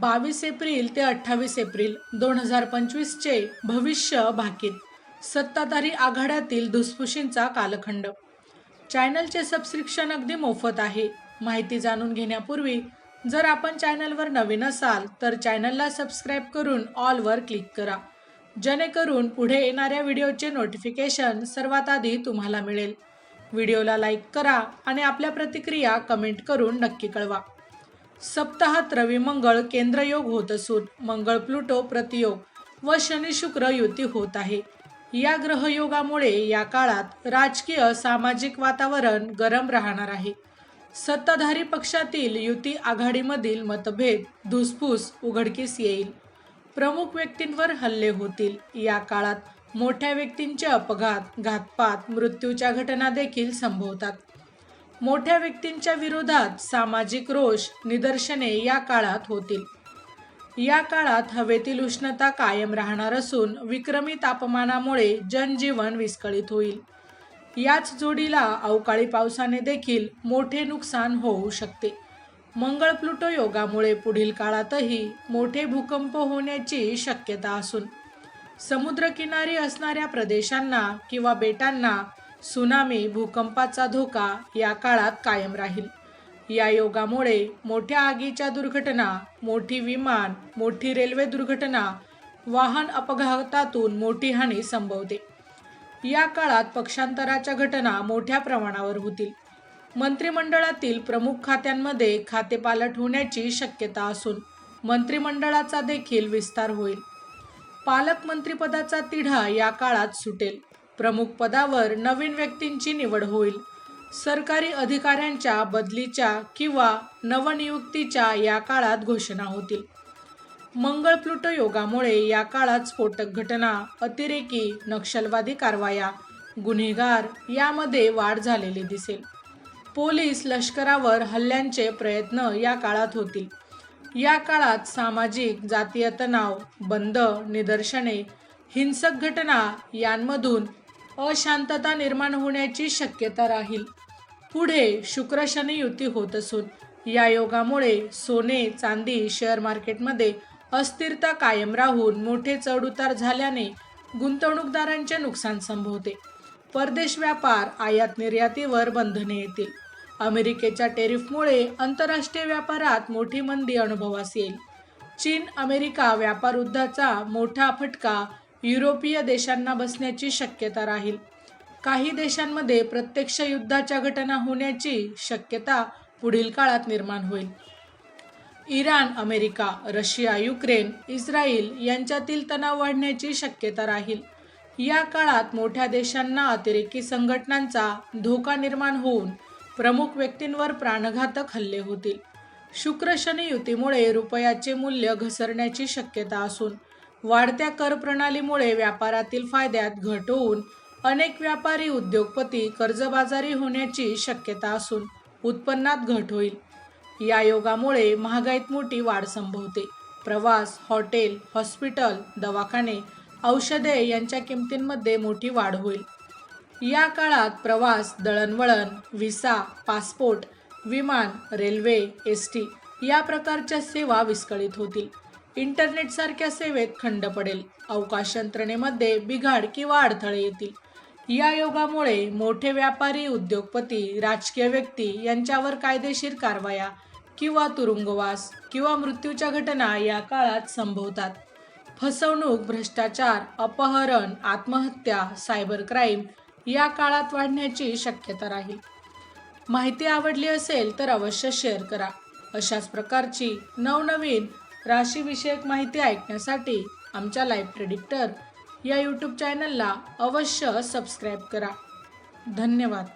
बावीस एप्रिल ते अठ्ठावीस एप्रिल दोन हजार पंचवीसचे भविष्य भाकीत. सत्ताधारी आघाड्यातील धुसफुशींचा कालखंड. चॅनलचे सबस्क्रिप्शन अगदी मोफत आहे. माहिती जाणून घेण्यापूर्वी जर आपण चॅनलवर नवीन असाल तर चॅनलला सबस्क्राईब करून ऑलवर क्लिक करा. जेणेकरून पुढे येणाऱ्या व्हिडिओचे नोटिफिकेशन सर्वात आधी तुम्हाला मिळेल. व्हिडिओला लाईक करा आणि आपल्या प्रतिक्रिया कमेंट करून नक्की कळवा. सप्ताहात रवी मंगळ केंद्रयोग होत असून मंगळ प्लुटो प्रतियोग व शनी शुक्र युती होत आहे. या ग्रहयोगामुळे या काळात राजकीय सामाजिक वातावरण गरम राहणार आहे. सत्ताधारी पक्षातील युती आघाडीमधील मतभेद धुसफूस उघडकीस येईल. प्रमुख व्यक्तींवर हल्ले होतील. या काळात मोठ्या व्यक्तींचे अपघात घातपात मृत्यूच्या घटना देखील संभवतात. मोठ्या व्यक्तींच्या विरोधात सामाजिक रोष निदर्शने या काळात होतील. या काळात हवेतील उष्णता कायम राहणार असून विक्रमी तापमानामुळे जनजीवन विस्कळीत होईल. याच जोडीला अवकाळी पावसाने देखील मोठे नुकसान होऊ शकते. मंगळ प्लुटो योगामुळे पुढील काळातही मोठे भूकंप होण्याची शक्यता असून समुद्रकिनारी असणाऱ्या प्रदेशांना किंवा बेटांना सुनामी भूकंपाचा धोका या काळात कायम राहील. या योगामुळे मोठ्या आगीच्या दुर्घटना मोठी विमान मोठी रेल्वे दुर्घटना वाहन अपघातातून मोठी हानी संभवते. या काळात पक्षांतराच्या घटना मोठ्या प्रमाणावर होतील. मंत्रिमंडळातील प्रमुख खात्यांमध्ये खातेपालट होण्याची शक्यता असून मंत्रिमंडळाचा देखील विस्तार होईल. पालकमंत्रीपदाचा तिढा या काळात सुटेल. प्रमुख पदावर नवीन व्यक्तींची निवड होईल. सरकारी अधिकाऱ्यांच्या बदलीच्या किंवा नवनियुक्तीच्या या काळात घोषणा होतील. मंगळ प्लुटो योगामुळे या काळात स्फोटक घटना अतिरेकी नक्षलवादी कारवाया गुन्हेगार यामध्ये वाढ झालेली दिसेल. पोलीस लष्करावर हल्ल्यांचे प्रयत्न या काळात होतील. या काळात सामाजिक जातीय तणाव बंद निदर्शने हिंसक घटना यांमधून अशांतता निर्माण होण्याची शक्यता राहील. पुढे शुक्र शनी युती होत असून या योगामुळे सोने चांदी शेअर मार्केटमध्ये अस्थिरता कायम राहून मोठे चढउतार झाल्याने गुंतवणूकदारांचे नुकसान संभवते. परदेश व्यापार आयात निर्यातीवर बंधने येतील. अमेरिकेच्या टेरिफमुळे आंतरराष्ट्रीय व्यापारात मोठी मंदी अनुभवास येईल. चीन अमेरिका व्यापार युद्धाचा मोठा फटका युरोपीय देशांना बसण्याची शक्यता राहील. काही देशांमध्ये प्रत्यक्ष युद्धाच्या घटना होण्याची शक्यता पुढील काळात निर्माण होईल. Iran America Russia Ukraine Israel यांच्यातील तणाव वाढण्याची शक्यता राहील. या काळात मोठ्या देशांना अतिरेकी संघटनांचा धोका निर्माण होऊन प्रमुख व्यक्तींवर प्राणघातक हल्ले होतील. शुक्र शनी युतीमुळे रुपयाचे मूल्य घसरण्याची शक्यता असून वाढत्या कर प्रणालीमुळे व्यापारातील फायद्यात घट होऊन अनेक व्यापारी उद्योगपती कर्जबाजारी होण्याची शक्यता असून उत्पन्नात घट होईल. या योगामुळे महागाईत मोठी वाढ संभवते. प्रवास हॉटेल हॉस्पिटल दवाखाने औषधे यांच्या किमतींमध्ये मोठी वाढ होईल. या काळात प्रवास दळणवळण व्हिसा पासपोर्ट विमान रेल्वे एस टी या प्रकारच्या सेवा विस्कळीत होतील. इंटरनेटसारख्या सेवेत खंड पडेल. अवकाश यंत्रणेमध्ये बिघाड किंवा अडथळे येतील. या योगामुळे मोठे व्यापारी उद्योगपती राजकीय व्यक्ती यांच्यावर कायदेशीर कारवाया किंवा तुरुंगवास किंवा मृत्यूच्या घटना या काळात संभवतात. फसवणूक भ्रष्टाचार अपहरण आत्महत्या सायबर क्राईम या काळात वाढण्याची शक्यता राहील. माहिती आवडली असेल तर अवश्य शेअर करा. अशाच प्रकारची नवनवीन राशीविषयक माहिती ऐकण्यासाठी आमच्या लाईव्ह प्रेडिक्टर या यूट्यूब चॅनलला अवश्य सबस्क्राईब करा. धन्यवाद.